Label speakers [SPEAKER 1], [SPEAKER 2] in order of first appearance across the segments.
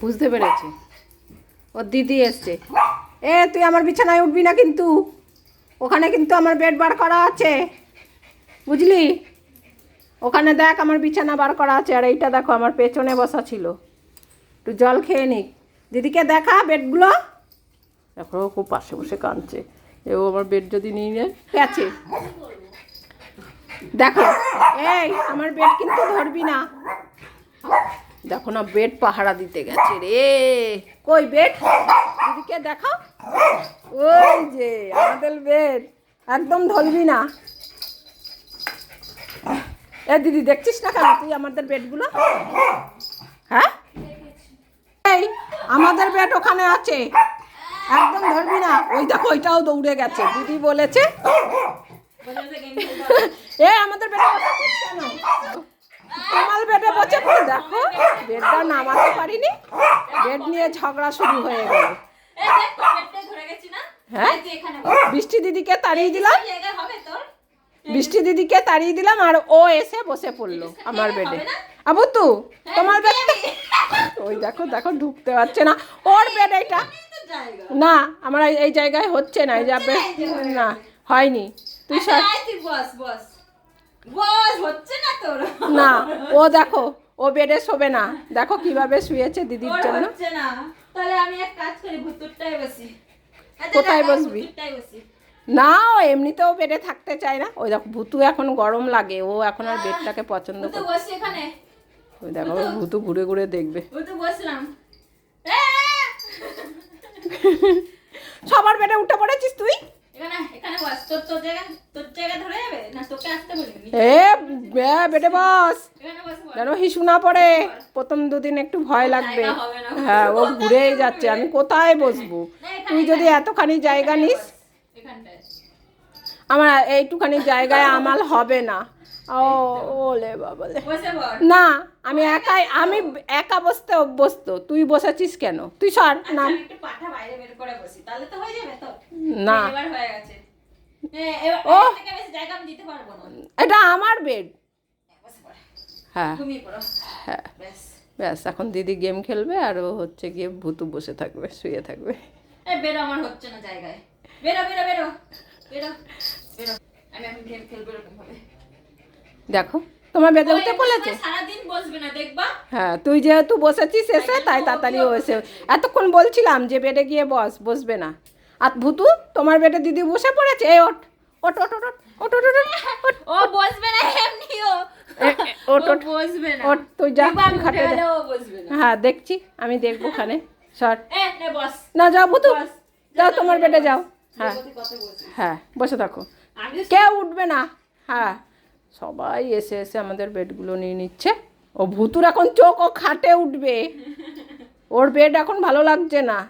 [SPEAKER 1] বুঝতে পেরেছি। ওর দিদি এসছে। এ, তুই আমার বিছানায় উঠবি না কিন্তু। ওখানে কিন্তু আমার বেড বার করা আছে। বুঝলি? ওখানে দেখ আমার বিছানা বার করা আছে, আর এইটা দেখো, আমার পেছনে বসা ছিল। একটু জল খেয়ে নিক। দিদিকে দেখা বেডগুলো ও খুব পাশে বসে কাঁদছে। এও আমার বেড যদি নিয়ে নেয়। গেছে দেখো, এই, আমার বেড কিন্তু ধরবি না। দেখো না, বেড পাহারা দিতে গেছে রে। কই বেড? দিদিকে দেখো ওই যে, আমাদের বেড। একদম ধরবি না। এ দিদি, দেখছিস না কেন তুই আমাদের বেডগুলো? হ্যাঁ? এই, আমাদের বেড ওখানে আছে। একদম ধরবি না। ওই দেখো, ওইটাও দৌড়ে গেছে। দিদি বলেছে। এ, আমাদের বেডে বিশাল বেডে বসে দেখো, বেডটা নামাতে পারিনি, বেড নিয়ে ঝগড়া শুরু হয়ে গেল। হ্যাঁ? বৃষ্টি দিদিকে তাড়িয়ে দিলাম। বৃষ্টি দিদিকে তাড়িয়ে দিলাম, আর ও এসে বসে পড়ল আমার বেডে। আবু তু তোমার বেড ওই দেখো দেখো, ঢুকতে পারছে না। ওর বেড
[SPEAKER 2] এটা
[SPEAKER 1] না, আমার এই জায়গায় হচ্ছে না, এই যাবে
[SPEAKER 2] না,
[SPEAKER 1] হয়নি। তুই
[SPEAKER 2] বস বস। না তোর।
[SPEAKER 1] না ও দেখো ও বেডে শোবে না দেখো কীভাবে শুয়েছে দিদির জন্য
[SPEAKER 2] হচ্ছে না। তাহলে আমি এক কাজ করি, ভুতুরটায় বসি। আচ্ছা,
[SPEAKER 1] কোথায় বসবি? না ও এমনিতেও বেডে থাকতে চায় না ওই দেখো ভুতু এখন গরম লাগে ও এখন আর বেডটাকে পছন্দ করে ওই দেখো ভুতু ঘুরে ঘুরে দেখবে! সবার বেডে উঠে পড়েছিস তুই
[SPEAKER 2] বেটে
[SPEAKER 1] যেন হিসু না পড়ে। প্রথম একটু ভয় লাগবে। হ্যাঁ ও ঘুরেই যাচ্ছে। আমি কোথায় বসবো? তুই যদি এতখানি জায়গা নিস। আমার এইটুখানি জায়গায় আমাল হবে না। ও ওলে বাবালে।
[SPEAKER 2] বসে
[SPEAKER 1] না আমি একাই আমি একা বসতে অভ্যস্ত। তুই বসেছিস কেন? তুই সর
[SPEAKER 2] আচ্ছা,
[SPEAKER 1] না।
[SPEAKER 2] হয়ে
[SPEAKER 1] না।
[SPEAKER 2] হয়ে হ্যাঁ,
[SPEAKER 1] ও। এটা আমার বেড হ্যাঁ হ্যাঁ।
[SPEAKER 2] ব্যাস।
[SPEAKER 1] ব্যাস এখন দিদি গেম খেলবে আর ও হচ্ছে গিয়ে ভুতু বসে থাকবে শুয়ে থাকবে।
[SPEAKER 2] বেরো আমার হচ্ছে না জায়গায়। বেরো বেরো বেরো বেরো বেরো। আমি এখন গেম খেলব এরকম ভাবে।
[SPEAKER 1] দেখো তোমার
[SPEAKER 2] বেঁধে
[SPEAKER 1] উঠে
[SPEAKER 2] বলেছে
[SPEAKER 1] হ্যাঁ তুই যেহেতু বসেছিস এসে তাই তাড়াতাড়ি এসে এতক্ষণ বলছিলাম যে বেডে গিয়ে বস বসবে না। আর ভুতু তোমার বেডে দিদি বসে পড়েছে? এই ওঠ ওট ওট ওট ওট ওট ওট
[SPEAKER 2] ও বসবে না এমনিও। ওট
[SPEAKER 1] ওট
[SPEAKER 2] বসবে না।
[SPEAKER 1] ওট তুই যা খাটে হ্যাঁ দেখছি আমি দেখব ওখানে।
[SPEAKER 2] শর্ট না
[SPEAKER 1] যাও ভুতু। যাও তোমার বেডে যাও। হ্যাঁ। হ্যাঁ বসে থাকো। কেউ উঠবে না। হ্যাঁ। সবাই এসে এসে আমাদের বেডগুলো নিয়ে নিচ্ছে। ও ভুতুর এখন চোখ ও খাটে উঠবে। ওর বেড এখন ভালো লাগছে না।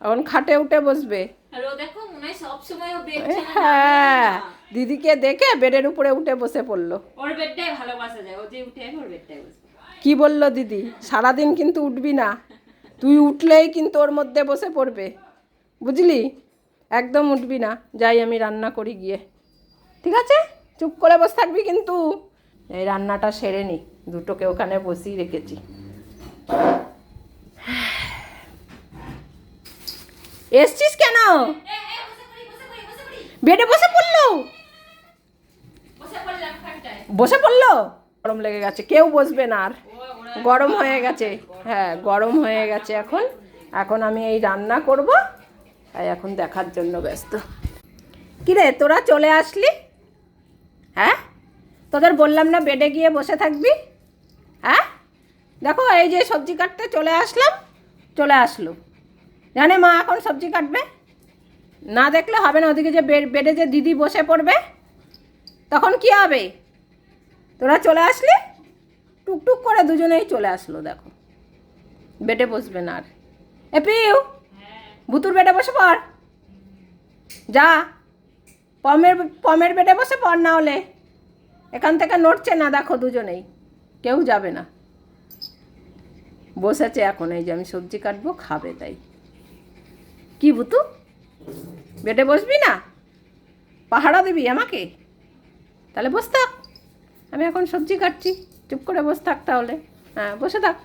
[SPEAKER 1] এখন খাটে উঠে বসবে।
[SPEAKER 2] হয়
[SPEAKER 1] হ্যাঁ। দিদিকে দেখে বেডের উপরে উঠে বসে পড়ল।
[SPEAKER 2] ওর বেডটাই ভালোবাসা যায়। ও যে উঠে ওর বেডটাই বসবে।
[SPEAKER 1] কি বলল দিদি? সারাদিন কিন্তু উঠবি না। তুই উঠলেই কিন্তু ওর মধ্যে বসে পড়বে। বুঝলি? একদম উঠবি না। যাই আমি রান্না করি গিয়ে। ঠিক আছে? চুপ করে বসে থাকবি কিন্তু। এই রান্নাটা সেরে নি, দুটোকে ওখানে বসিয়ে রেখেছি। এসছিস কেন। বেডে বসে পড়ল।
[SPEAKER 2] বসে
[SPEAKER 1] পড়ল? গরম লেগে গেছে, কেউ বসবে না আর। গরম হয়ে গেছে হ্যাঁ গরম হয়ে গেছে এখন। এখন আমি এই রান্না করব, তাই এখন দেখার জন্য ব্যস্ত। কিরে, তোরা চলে আসলি? হ্যাঁ? তোদের বললাম না বেডে গিয়ে বসে থাকবি? হ্যাঁ? দেখো, এই যে সবজি কাটতে চলে আসলাম, চলে আসলো। জানে মা এখন সবজি কাটবে? না দেখলে হবে না, ওদিকে যে বেড- যে দিদি বসে পড়বে, তখন কি হবে? তোরা চলে আসলি? টুকটুক করে দুজনেই চলে আসলো, দেখো। বেডে বসবে না আর। এ পিউ, ভুতুর বেডে বসে পড়। যা। পমের পমের বেডে বসে পড় না হলে। এখান থেকে নড়ছে না, দেখো দুজনেই। কেউ যাবে না। বসেছে এখন, এই যে আমি সবজি কাটবো, খাবে তাই। কি বুতু বেডে বসবি না? পাহাড়া দিবি আমাকে? তাহলে বস থাক। আমি এখন সবজি কাটছি। চুপ করে বসে থাক তাহলে। হ্যাঁ বসে থাক।